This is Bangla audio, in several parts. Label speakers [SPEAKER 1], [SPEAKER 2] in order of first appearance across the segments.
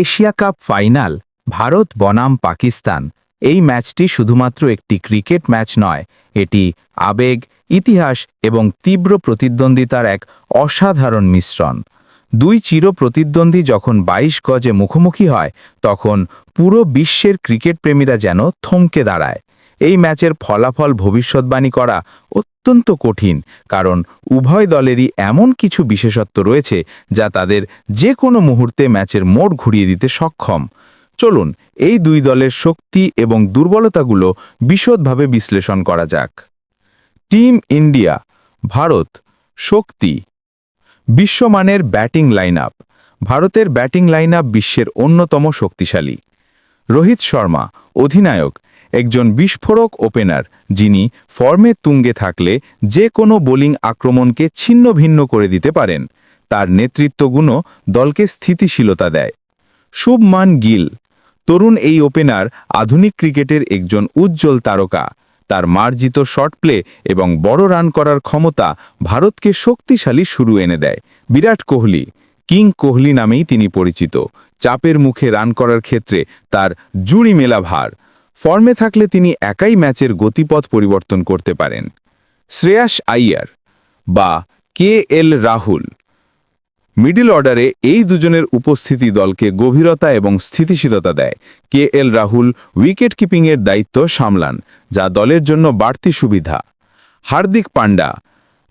[SPEAKER 1] এশিয়া কাপ ফাইনাল, ভারত বনাম পাকিস্তান। এই ম্যাচটি শুধুমাত্র একটি ক্রিকেট ম্যাচ নয়, এটি আবেগ, ইতিহাস এবং তীব্র প্রতিদ্বন্দ্বিতার এক অসাধারণ মিশ্রণ। দুই চির প্রতিদ্বন্দ্বী যখন ২২ গজে মুখোমুখি হয়, তখন পুরো বিশ্বের ক্রিকেট প্রেমীরা যেন থমকে দাঁড়ায়। এই ম্যাচের ফলাফল ভবিষ্যৎবাণী করা অত্যন্ত কঠিন, কারণ উভয় দলেরই এমন কিছু বিশেষত্ব রয়েছে যা তাদের যে কোনো মুহূর্তে ম্যাচের মোড় ঘুরিয়ে দিতে সক্ষম। চলুন, এই দুই দলের শক্তি এবং দুর্বলতাগুলো বিশদভাবে বিশ্লেষণ করা যাক। টিম ইন্ডিয়া, ভারত, শক্তি। বিশ্বমানের ব্যাটিং লাইন আপ ভারতের ব্যাটিং লাইন বিশ্বের অন্যতম শক্তিশালী। রোহিত শর্মা, অধিনায়ক। একজন বিস্ফোরক ওপেনার, যিনি ফর্মে তুঙ্গে থাকলে যে কোনো বোলিং আক্রমণকে ছিন্ন ভিন্ন করে দিতে পারেন। তার নেতৃত্বগুণও দলকে স্থিতিশীলতা দেয়। শুভমান গিল, তরুণ এই ওপেনার আধুনিক ক্রিকেটের একজন উজ্জ্বল তারকা। তার মার্জিত শর্ট প্লে এবং বড় রান করার ক্ষমতা ভারতকে শক্তিশালী শুরু এনে দেয়। বিরাট কোহলি, কিং কোহলি নামেই তিনি পরিচিত। চাপের মুখে রান করার ক্ষেত্রে তার জুড়ি মেলা ভার ফর্মে থাকলে তিনি একাই ম্যাচের গতিপথ পরিবর্তন করতে পারেন। শ্রেয়াস আইয়ার বা কে এল রাহুল। মিডিল অর্ডারে এই দুজনের উপস্থিতি দলকে গভীরতা এবং স্থিতিশীলতা দেয়। কে এল রাহুল উইকেট কিপিংয়ের দায়িত্ব সামলান, যা দলের জন্য বাড়তি সুবিধা। হার্দিক পান্ডা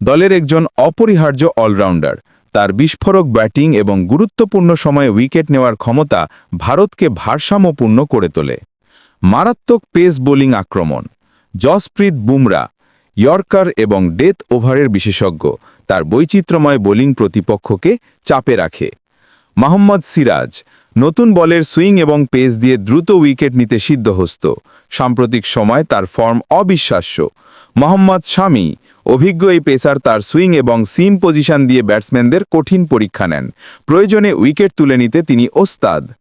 [SPEAKER 1] দলের একজন অপরিহার্য অলরাউন্ডার। তার বিস্ফোরক ব্যাটিং এবং গুরুত্বপূর্ণ সময়ে উইকেট নেওয়ার ক্ষমতা ভারতকে ভারসাম্যপূর্ণ করে তোলে। মারাত্মক পেস বোলিং আক্রমণ। জসপ্রীত বুমরা, ইয়র্কার এবং ডেথ ওভারের বিশেষজ্ঞ, তার বৈচিত্র্যময় বোলিং প্রতিপক্ষকে চাপে রাখে। মোহাম্মদ সিরাজ, নতুন বলের সুইং এবং পেস দিয়ে দ্রুত উইকেট নিতে সিদ্ধহস্ত। সাম্প্রতিক সময় তার ফর্ম অবিশ্বাস্য। মোহাম্মদ শামি, অভিজ্ঞ এই পেসার তার সুইং এবং সিম পজিশন দিয়ে ব্যাটসম্যানদের কঠিন পরীক্ষা নেন। প্রয়োজনে উইকেট তুলে নিতে তিনি ওস্তাদ।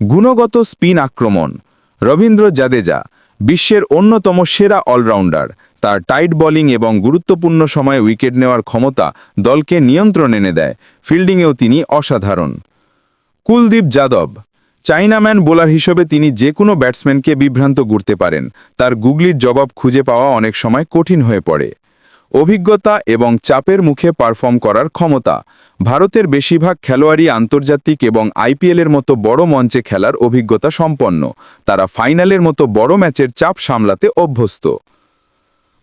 [SPEAKER 1] গুণগত স্পিন আক্রমণ। রবীন্দ্র জাদেজা, বিশ্বের অন্যতম সেরা অলরাউন্ডার। তার টাইট বলিং এবং গুরুত্বপূর্ণ সময়ে উইকেট নেওয়ার ক্ষমতা দলকে নিয়ন্ত্রণ এনে দেয়। ফিল্ডিংয়েও তিনি অসাধারণ। কুলদীপ যাদব, চাইনাম্যান বোলার হিসেবে তিনি যে কোনো ব্যাটসম্যানকে বিভ্রান্ত করতে পারেন। তার গুগলির জবাব খুঁজে পাওয়া অনেক সময় কঠিন হয়ে পড়ে। অভিজ্ঞতা এবং চাপের মুখে পারফর্ম করার ক্ষমতা। ভারতের বেশিরভাগ খেলোয়াড়ই আন্তর্জাতিক এবং আইপিএলের মতো বড় মঞ্চে খেলার অভিজ্ঞতা সম্পন্ন। তারা ফাইনালের মতো বড় ম্যাচের চাপ সামলাতে অভ্যস্ত।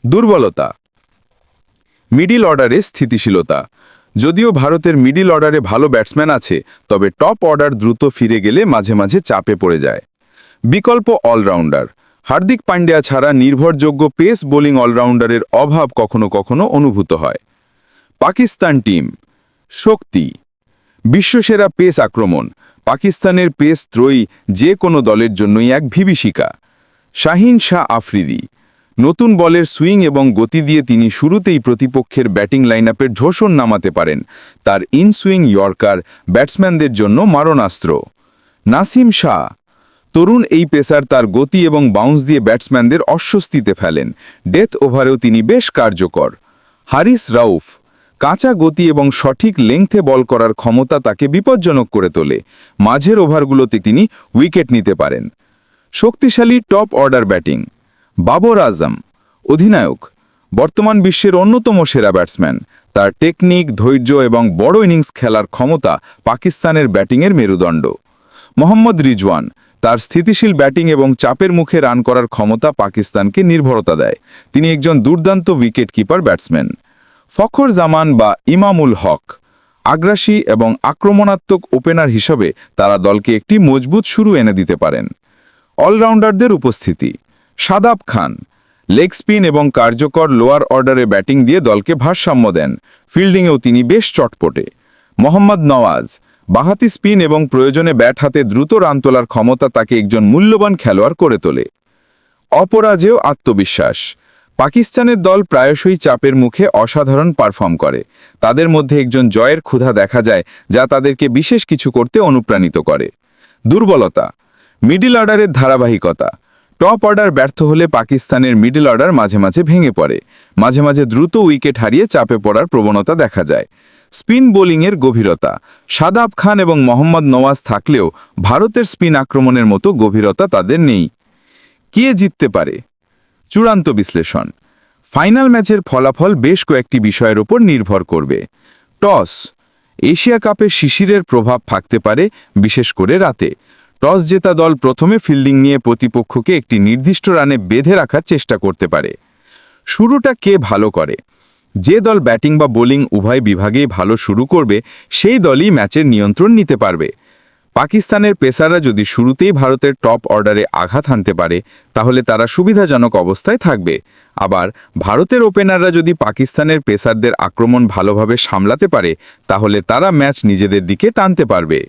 [SPEAKER 1] দুর্বলতা। মিডিল অর্ডারে স্থিতিশীলতা। যদিও ভারতের মিডিল অর্ডারে ভালো ব্যাটসম্যান আছে, তবে টপ অর্ডার দ্রুত ফিরে গেলে মাঝে মাঝে চাপে পড়ে যায়। বিকল্প অলরাউন্ডার। হার্দিক পান্ডিয়া ছাড়া নির্ভরযোগ্য পেস বোলিং অলরাউন্ডারের অভাব কখনো কখনো অনুভূত হয়। পাকিস্তান টিম, শক্তি। বিশ্বসেরা পেস আক্রমণ। পাকিস্তানের পেস ত্রয়ী যে কোনো দলের জন্যই এক ভিবিষিকা শাহিন শাহ আফ্রিদি। নতুন বলের সুইং এবং গতি দিয়ে তিনি শুরুতেই প্রতিপক্ষের ব্যাটিং লাইনআপের ঝোষণ নামাতে পারেন। তার ইনসুইং ইয়র্কার ব্যাটসম্যানদের জন্য মারণাস্ত্র। নাসিম শাহ তরুণ এই পেসার তার গতি এবং বাউন্স দিয়ে ব্যাটসম্যানদের অস্বস্তিতে ফেলেন। ডেথ ওভারেও তিনি বেশ কার্যকর। হারিস রাউফ, কাঁচা গতি এবং সঠিক লেংথে বল করার ক্ষমতা তাকে বিপজ্জনক করে তোলে। মাঝের ওভারগুলোতে তিনি উইকেট নিতে পারেন। শক্তিশালী top order batting Babar Azam, অধিনায়ক, বর্তমান বিশ্বের অন্যতম সেরা ব্যাটসম্যান তার টেকনিক ধৈর্য এবং বড় ইনিংস খেলার ক্ষমতা পাকিস্তানের ব্যাটিংয়ের মেরুদণ্ড। মোহাম্মদ রিজওয়ান। তার স্থিতিশীল ব্যাটিং এবং চাপের মুখে রান করার ক্ষমতা পাকিস্তানকে নির্ভরতা দেয়। তিনি একজন দুর্দান্ত wicket keeper batsman. Fakhar Zaman বা ইমামুল হক, আগ্রাসী এবং আক্রমণাত্মক ওপেনার হিসেবে তারা দলকে একটি মজবুত শুরু এনে দিতে পারেন। অলরাউন্ডারদের উপস্থিতি। সাদাব খান, লেগ স্পিন এবং কার্যকর লোয়ার অর্ডারে ব্যাটিং দিয়ে দলকে ভারসাম্য দেন। ফিল্ডিংয়েও তিনি বেশ চটপটে। মোহাম্মদ নওয়াজ বাহাতি স্পিন এবং প্রয়োজনে ব্যাট হাতে দ্রুত রান তোলার ক্ষমতা তাকে একজন মূল্যবান খেলোয়াড় করে তোলে। অপরাজেয় আত্মবিশ্বাস। পাকিস্তানের দল প্রায়শই চাপের মুখে অসাধারণ পারফর্ম করে। তাদের মধ্যে একজন জয়ের ক্ষুধা দেখা যায়, যা তাদেরকে বিশেষ কিছু করতে অনুপ্রাণিত করে। দুর্বলতা। মিডিল অর্ডারের ধারাবাহিকতা। টপ অর্ডার ব্যর্থ হলে পাকিস্তানের মিডল অর্ডার মাঝে মাঝে ভেঙে পড়ে। মাঝে মাঝে দ্রুত উইকেট হারিয়ে চাপে পড়ার প্রবণতা দেখা যায়।
[SPEAKER 2] স্পিন বোলিংয়ের গভীরতা। সাদাব খান এবং মোহাম্মদ নওয়াজ থাকলেও ভারতের স্পিন আক্রমণের মতো গভীরতা তাদের নেই। কে জিততে পারে? চূড়ান্ত বিশ্লেষণ। ফাইনাল ম্যাচের ফলাফল বেশ কয়েকটি বিষয়ের ওপর নির্ভর করবে। টস। এশিয়া কাপের শিশিরের প্রভাব থাকতে পারে, বিশেষ করে রাতে। টস জেতা দল প্রথমে ফিল্ডিং নিয়ে প্রতিপক্ষকে একটি নির্দিষ্ট রানে বেঁধে রাখার চেষ্টা করতে পারে। শুরুটা কে ভালো করে? যে দল ব্যাটিং বা বোলিং উভয় বিভাগেই ভালো শুরু করবে, সেই দলই ম্যাচের নিয়ন্ত্রণ নিতে পারবে। পাকিস্তানের পেসাররা যদি শুরুতেই ভারতের টপ অর্ডারে আঘাত হানতে পারে, তাহলে তারা সুবিধাজনক অবস্থায় থাকবে। আবার ভারতের ওপেনাররা যদি পাকিস্তানের পেসারদের আক্রমণ ভালোভাবে সামলাতে পারে, তাহলে তারা ম্যাচ নিজেদের দিকে টানতে পারবে।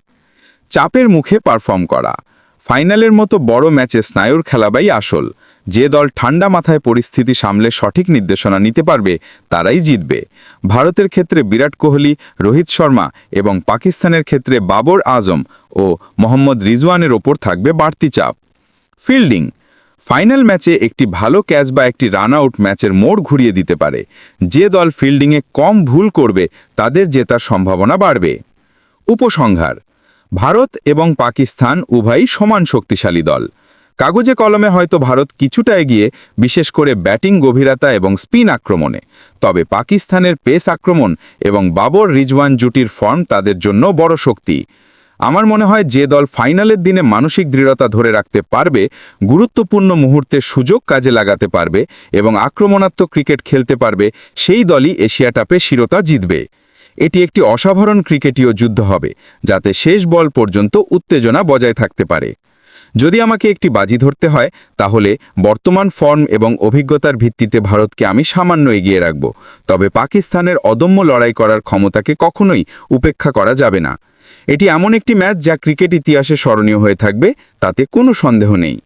[SPEAKER 2] চাপের মুখে পারফর্ম করা। ফাইনালের মতো বড় ম্যাচে স্নায়ুর খেলাবাই আসল। যে দল ঠান্ডা মাথায় পরিস্থিতি সামলে সঠিক নির্দেশনা নিতে পারবে, তারাই জিতবে। ভারতের ক্ষেত্রে বিরাট কোহলি, রোহিত শর্মা এবং পাকিস্তানের ক্ষেত্রে বাবর আজম ও মোহাম্মদ রিজওয়ানের ওপর থাকবে বাড়তি চাপ। ফিল্ডিং। ফাইনাল ম্যাচে একটি ভালো ক্যাচ বা একটি রান আউট ম্যাচের মোড় ঘুরিয়ে দিতে পারে। যে দল ফিল্ডিংয়ে কম ভুল করবে, তাদের জেতার সম্ভাবনা বাড়বে। উপসংহার। ভারত এবং পাকিস্তান উভয়ই সমান শক্তিশালী দল। কাগজে কলমে হয়তো ভারত কিছুটা এগিয়ে, বিশেষ করে ব্যাটিং গভীরতা এবং স্পিন আক্রমণে। তবে পাকিস্তানের পেস আক্রমণ এবং বাবর রিজওয়ান জুটির ফর্ম তাদের জন্য বড় শক্তি। আমার মনে হয় যে দল ফাইনালের দিনে মানসিক দৃঢ়তা ধরে রাখতে পারবে, গুরুত্বপূর্ণ মুহূর্তে সুযোগ কাজে লাগাতে পারবে এবং আক্রমণাত্মক ক্রিকেট খেলতে পারবে, সেই দলই এশিয়া কাপে শিরোতা জিতবে। এটি একটি অসাধারণ ক্রিকেটীয় যুদ্ধ হবে, যাতে শেষ বল পর্যন্ত উত্তেজনা বজায় থাকতে পারে। যদি আমাকে একটি বাজি ধরতে হয়, তাহলে বর্তমান ফর্ম এবং অভিজ্ঞতার ভিত্তিতে ভারতকে আমি সামান্য এগিয়ে রাখব। তবে পাকিস্তানের অদম্য লড়াই করার ক্ষমতাকে কখনোই উপেক্ষা করা যাবে না। এটি এমন একটি ম্যাচ যা ক্রিকেট ইতিহাসে স্মরণীয় হয়ে থাকবে, তাতে কোনো সন্দেহ নেই।